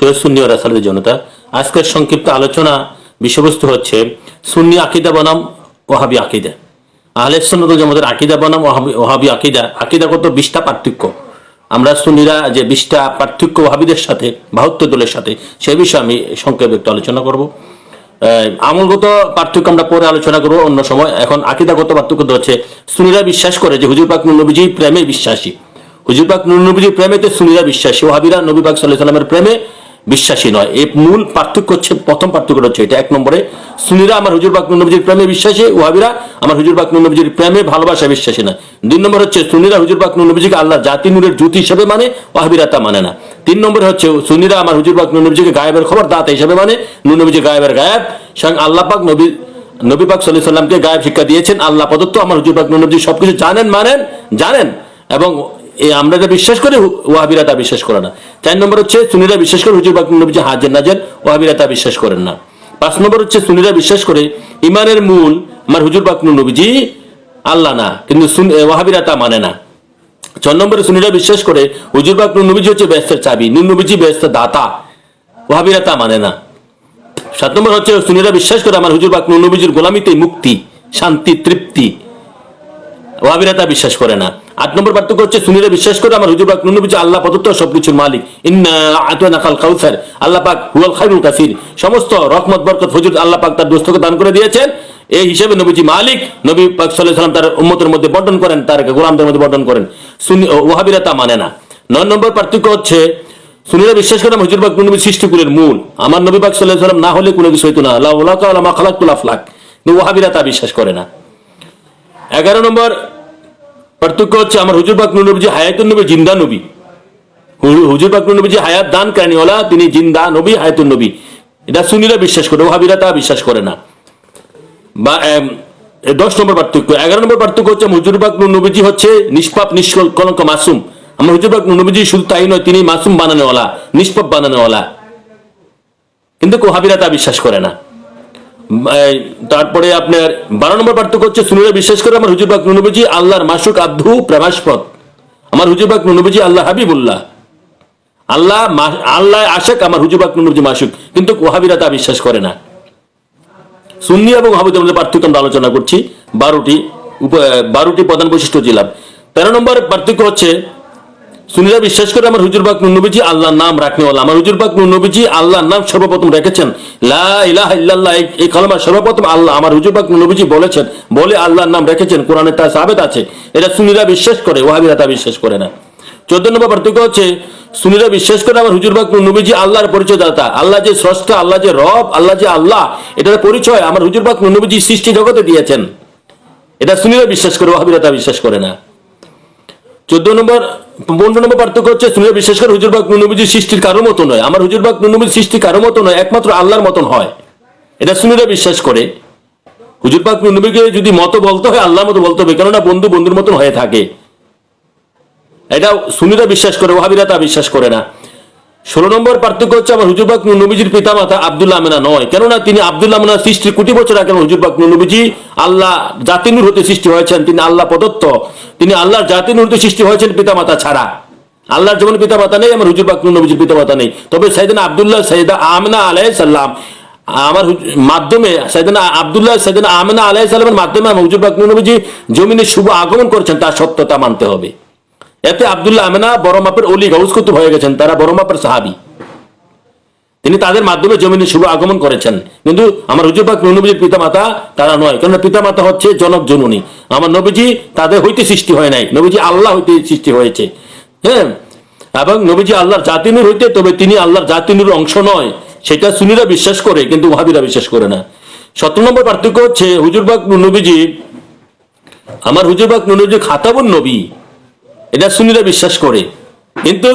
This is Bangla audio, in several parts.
প্রিয় সুন্নি রাসালের জনতা। আজকের সংক্ষিপ্ত আলোচনা বিষয়বস্তু হচ্ছে সুন্নি আকিদা বনাম ওহাবি আকিদা। আহলে জামাতের আকিদা বনাম ওহাবি আকিদা। আকিদাগত বিশটা পার্থক্য। আমরা সুন্নিরা যে বিশটা পার্থক্য ওহাবিদের সাথে, বাহাত্তর দলের সাথে, সে বিষয়ে আমি সংক্ষেপে একটু আলোচনা করব। আমলগত পার্থক্য আমরা পরে আলোচনা করব অন্য সময়। এখন আকিদাগত পার্থক্য তো হচ্ছে সুনিরা বিশ্বাস করে যে হুজুর পাক নবীজি প্রেমে বিশ্বাসী। হুজুর পাক নবীজির প্রেমেতে সুনিরা বিশ্বাসী। ওহাবিরা নবী পাক সাল্লাহ সাল্লামের প্রেমে বিশ্বাসী নয়। এই মূল পার্থক্য হচ্ছে, প্রথম পার্থক্য হচ্ছে এটা। এক নম্বরে, সুনিরা আমার হুজুর পাক নবীজির প্রেমে বিশ্বাসী ওহাবিরা আমার হুজুর পাক নবীজির প্রেমে ভালোবাসা বিশ্বাসী না দুই নম্বর হচ্ছে, সুনিরা হুজুর পাক নবীজিকে আল্লাহ জাতি নূরের জ্যোতি হিসেবে মানে ওহাবিরা তা মানে না। তিন নম্বর হচ্ছে, সুনিরা আমার হুজুর পাক নবীজিকে গায়েবের খবর দাতা হিসেবে মানে নবীজি গায়েবের গায়েব। স্বয়ং আল্লাহ পাক নবী নবী পাক সাল্লাহ সাল্লামকে গায়েব শিক্ষা দিয়েছেন। আল্লাহ প্রদত্ত আমার হুজুর পাক নবী সবকিছু জানেন, মানেন, জানেন। এবং আমরা যা বিশ্বাস করি ওয়াহাবিরা তা বিশ্বাস করে না। চার নম্বর হচ্ছে সুনিরা বিশ্বাস করে, হুজুর পাক নবী হাজের নাজের, ওয়াহাবিরা তা বিশ্বাস করেন না। পাঁচ নম্বর হচ্ছে সুনিরা বিশ্বাস করে, ইমানের মূল আমার হুজুর বাকনু নবীজি আল্লাহ না, কিন্তু ওয়াহাবিরা তা মানে না। ছয় নম্বরে সুনিরা বিশ্বাস করে, হুজুর পাক নবীজি হচ্ছে ব্যস্তের চাবি নুন নবীজি ব্যস্তের দাতা, ওয়াহাবিরা তা মানে না। সাত নম্বর হচ্ছে সুনিরা বিশ্বাস করে, আমার হুজুর বাকনু নবীজির গোলামিতে মুক্তি, শান্তি, তৃপ্তি। ওয়াহাবিরা তা বিশ্বাস করে না। আট নম্বর পার্থক্য হচ্ছে সুনিরা বিশ্বাস করে, আমার হুজুর পাক, নবীজি, আল্লাহ প্রদত্ত সবকিছুর মালিক। ইন্না কাউসার, আল্লাহ পাক হুয়াল খাইরুল কাসির। সমস্ত রহমত, বরকত হুজুর আল্লাহ পাক তার দোস্তকে দান করে দিয়েছেন। এই হিসেবে নবীজি মালিক, নবী পাক সাল্লাম তার উম্মতের মধ্যে বন্টন করেন, তার গোলামদের মধ্যে বন্টন করেন। সুনি ওয়াহাবিরা তা মানে না। নয় নম্বর পার্থক্য হচ্ছে সুনীরা বিশ্বাস করে, আমার হুজুর পাক নবী সৃষ্টিকুলের মূল। আমার নবী পাক সাল্লাম না হলে কোনো কিছু হইতো না। আল্লাহ আল্লাহ খালাকুল আফলাক। তা বিশ্বাস করে না। এগারো নম্বর পার্থক্য হচ্ছে আমার হুজুর পাক নবী হায়াতুন নবী, জিন্দা নবী। হুজুর পাক নবী হায়াত দান কারণীওয়ালা তিনি জিন্দা নবী, হায়াতুন নবী। এটা সুনীরা বিশ্বাস করে, ওহাবিরা তা বিশ্বাস করে না। বা দশ নম্বর পার্থক্য। এগারো নম্বর পার্থক্য হচ্ছে হুজুর পাক নবীজি হচ্ছে নিষ্পাপ নিষ্কলঙ্ক মাসুম। আমার হুজুর পাক নবীজি শুধু তাই নয়, তিনি মাসুম বানানোওয়ালা, নিষ্পাপ বানানোওয়ালা। কিন্তু কোহাবিরা তা বিশ্বাস করে না। তারপরে আপনার বারো নম্বর পার্থক্য হচ্ছে সুনীরা, বিশ্বাস করে আমার হুজুর পাক নবীজি আল্লাহর মাসুক আব্দু প্রেমাস্পদ আমার হুজুর পাক আল্লাহ হাবিবুল্লাহ। আল্লাহ আল্লাহ আশেক আমার হুজুর পাক মাসুক। কিন্তু ওহাবিরা তা বিশ্বাস করে না। সুন্নি এবং হাবিদের মধ্যে পার্থক্য আমরা আলোচনা করছি। বারোটি বারোটি প্রধান বৈশিষ্ট্য দিলাম। তেরো নম্বর পার্থক্য হচ্ছে সুনীরা বিশ্বাস করে আমার হুজুর পাক নবীজি আল্লাহর নাম রাখনেওয়ালা আমার হুজুর পাক নবীজি আল্লাহর নাম সর্বপ্রথম রেখেছেন। লা ইলাহা ইল্লাল্লাহ, এই- কালামা সর্বপ্রথম আল্লাহ আমার হুজুর পাক নবীজি বলেছেন। বলে আল্লাহর নাম রেখেছেন, কোরআনে তা সাবেত আছে। এটা সুনীরা বিশ্বাস করে, ওয়াহাবিরা তা বিশ্বাস করে না। চোদ্দ নম্বর পার্থক্য হচ্ছে, সুনীরা বিশ্বাস করে আমার হুজুর পাক নবীজি আল্লাহর পরিচয় দাতা আল্লাহ যে স্রষ্টা, আল্লাহ যে রব, আল্লাহ যে আল্লাহ, এটার পরিচয় আমার হুজুর পাক নবীজি সৃষ্টি জগতে দিয়েছেন। এটা সুনীরা বিশ্বাস করে, ওয়াহাবিরা তা বিশ্বাস করে না। চোদ্দ নম্বর, পনেরো নম্বর পার্থক্য হচ্ছে সুনিয়া বিশ্বাস করে হুজুরবাগ নুনবীজির সৃষ্টির কারও মতো নয়। আমার হুজুরবাগ নুনবীর সৃষ্টি কারও মতো নয়, একমাত্র আল্লাহর মতন হয়। এটা সুনীরা বিশ্বাস করে। হুজুরবাগ নুনবীকে যদি মতো বলতে হয়, আল্লাহর মতো বলতে হবে, কেননা বন্ধু বন্ধুর মতন হয়ে থাকে। এটা সুনীরা বিশ্বাস করে, ওহাবিরা তা বিশ্বাস করে না। ষোলো নম্বর পার্থক্য হচ্ছে আমার হুজুরবাগ নবীজির পিতা মাতা আবদুল্লাহ আমেনা নয়। কেননা তিনি আবদুল্লাহ আমেনা সৃষ্টির কোটি বছর আগে হুজুরবাগ নবীজি আল্লাহ জাতিনুর হতে সৃষ্টি হয়েছেন, তিনি আল্লাহ প্রদত্ত। তিনি আল্লাহর জাতিনুর হতে সৃষ্টি হয়েছেন পিতা মাতা ছাড়া। আল্লাহর যেমন পিতা মাতা নেই, আমার হুজুরবাগ নবীজির পিতা মাতা নেই। তবে সাইদিনা আবদুল্লাহ সাইদা আমেনা আলাই সাল্লাম আমার মাধ্যমে সাইদিনা আবদুল্লাহ সাইদিনা আমেনা আলাই সাল্লামের মাধ্যমে আমার হুজুরবাগ নবীজি জমিনে শুভ আগমন করেছেন তার সত্যতা মানতে হবে। এতে আবদুল্লাহ আমেনা বড় মাপের অলি গাউস কুতুব হয়ে গেছেন, তারা বড় মাপের সাহাবি। তিনি তাদের মাধ্যমে জমিনে শুভ আগমন করেছেন। কিন্তু আমার হুজুরবাগ নবীজির পিতা মাতা তারা নয় কেন পিতা মাতা হচ্ছে জনক জননী। আমার নবীজি তাদের হইতে সৃষ্টি হয় নাই, নবীজি আল্লাহ হইতে সৃষ্টি হয়েছে। হ্যাঁ? এবং নবীজি আল্লাহর জাতিনুর হইতে, তবে তিনি আল্লাহর জাতিনুর অংশ নয়, সেটা সুনীরা বিশ্বাস করে, কিন্তু ওহাবিরা বিশ্বাস করে না। সতেরো নম্বর পার্থক্য হচ্ছে হুজুরবাগ নবীজি, আমার হুজুরবাগ নবীজি খাতাবুন নবী। এটা সুন্নিরা বিশ্বাস করে। কিন্তু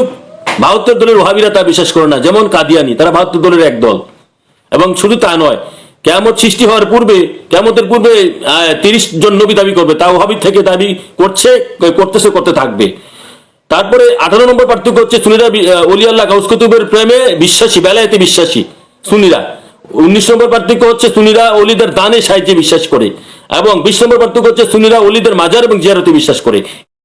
বাহাত্তর দলের ওহাবিরা তা বিশ্বাস করে না। যেমন কাদিয়ানি, তারা বাহাত্তর দলের এক দল। এবং শুধু তা নয় কেমত সৃষ্টি হওয়ার পূর্বে কেমতের পূর্বে তিরিশ জন নবী দাবি করবে। তা ওহাবি থেকে দাবি করছে, করতেছে, করতে থাকবে। তারপরে আঠারো নম্বর পার্থক্য হচ্ছে সুনিরা অলি আল্লাহ গাউস কুতুবের প্রেমে বিশ্বাসী, বেলায়েতে বিশ্বাসী সুনিরা উনিশ নম্বর পার্থক্য হচ্ছে সুনিরা অলিদের দানে সাহায্যে বিশ্বাস করে। এবং বিশ নম্বর পার্থক্য হচ্ছে সুনিরা অলিদের মাজার এবং জিয়ারতে বিশ্বাস করে।